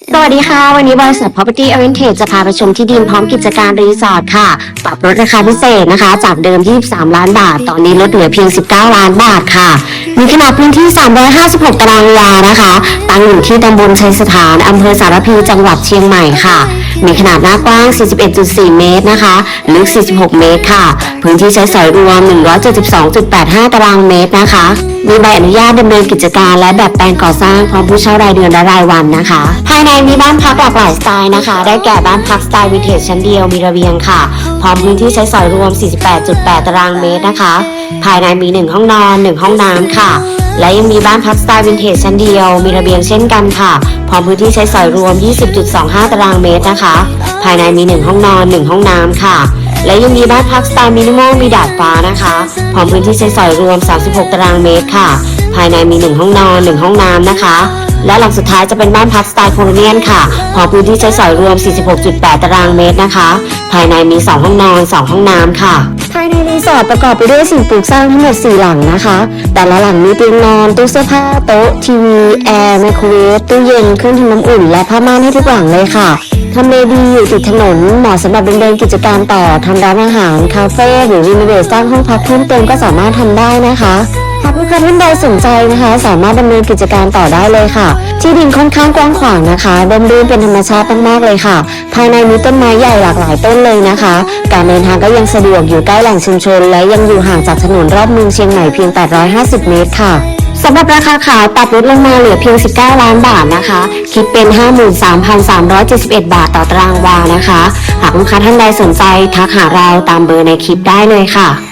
สวัสดีค่ะ วันนี้บริษัท Property Oriented จะพาไปชมที่ดินพร้อมกิจการรีสอร์ทค่ะ ปรับลดราคาพิเศษนะคะ จากเดิม 23 ล้านบาท ตอนนี้ลดเหลือเพียง 19 ล้านบาทค่ะ มีขนาดพื้นที่ 356 ตารางวานะคะ ตั้งอยู่ที่ตำบลชัยสถานอำเภอสารพีจังหวัดเชียงใหม่ค่ะ มีขนาดหน้ากว้าง 41.4 เมตรนะคะ ลึก 46 เมตรค่ะ พื้นที่ใช้สอยรวม 172.85 ตารางเมตรนะคะ มีใบอนุญาตดำเนินกิจการและแบบแปลงก่อสร้างพร้อมผู้เช่ารายเดือนและรายวันนะคะ ภายในมีบ้านพักหลากหลายสไตล์นะคะ ได้แก่บ้านพักสไตล์วินเทจชั้นเดียวมีระเบียงค่ะ พร้อมพื้นที่ใช้สอยรวม 48.8 ตารางเมตรนะคะ ภายในมี 1 ห้องนอน 1 ห้องน้ำค่ะ และยังมีบ้านพักสไตล์วินเทจชั้นเดียว มีระเบียงเช่นกันค่ะ พร้อมพื้นที่ใช้สอยรวม 20.25 ตารางเมตรนะคะ ภายในมี 1 ห้องนอน 1 ห้องน้ำค่ะ และยังมีบ้านพักสไตล์มินิมอลมีดาดฟ้านะคะ พร้อมพื้นที่ใช้สอยรวม 36 ตารางเมตรค่ะ ภายในมี 1 ห้องนอน 1 ห้องน้ำนะคะ และหลังสุดท้ายจะเป็นบ้านพักสไตล์โคโลเนียนค่ะ พอพื้นที่ใช้สอยรวม 46.8 ตารางเมตรนะคะ ภายในมี 2 ห้องนอน 2 ห้องน้ำค่ะ ภายในรีสอร์ทประกอบไปด้วยสิ่งปลูกสร้างทั้งหมด 4 หลังนะคะ แต่ละหลังมีเตียงนอน ตู้เสื้อผ้า โต๊ะ ทีวี แอร์ ไมโครเวฟ ตู้เย็น เครื่องทำน้ำอุ่น และผ้าม่านให้ทุกหลังเลยค่ะทำเลดีอยู่ติดถนนเหมาะสำหรับดำเนินกิจการต่อทำร้านอาหาร คาเฟ่ หรือรีโนเวทสร้างห้องพักเพิ่มเติมก็สามารถทำได้นะคะ หากลูกค้าท่านใดสนใจนะคะ สามารถดำเนินกิจการต่อได้เลยค่ะ ที่ดินค่อนข้างกว้างขวางนะคะร่มรื่นเป็นธรรมชาติมากๆเลยค่ะ ภายในมีต้นไม้ใหญ่หลากหลายต้นเลยนะคะ การเดินทางก็ยังสะดวกอยู่ใกล้แหล่งชุมชน และยังอยู่ห่างจากถนนรอบเมืองเชียงใหม่เพียง 850 เมตรค่ะสำหรับราคาขายปรับลดลงมาเหลือเพียง 19 ล้านบาทนะคะ คิดเป็น 53,371 บาทต่อตารางวานะคะ หากลูกค้าท่านใดสนใจทักหาเราตามเบอร์ในคลิปได้เลยค่ะ